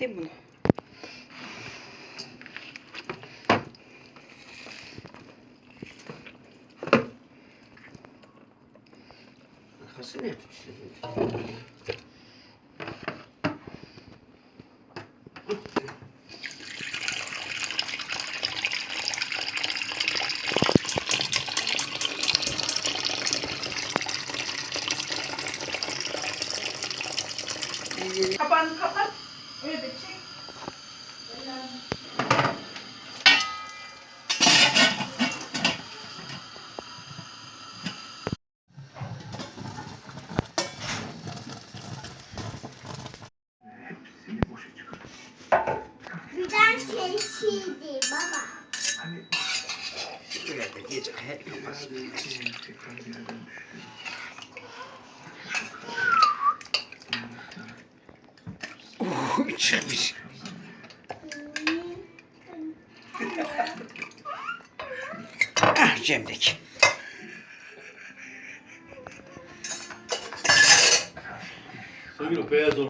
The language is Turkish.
Kapatayım bunu. Arkası ne tutuyorsun? Kapağını kapat. Öyle çek. Şeysiydi baba. Hani Şuraya da gece hep yapmasın. Oh, içermiş. Ah Cem'deki. Songül o beyaz ol.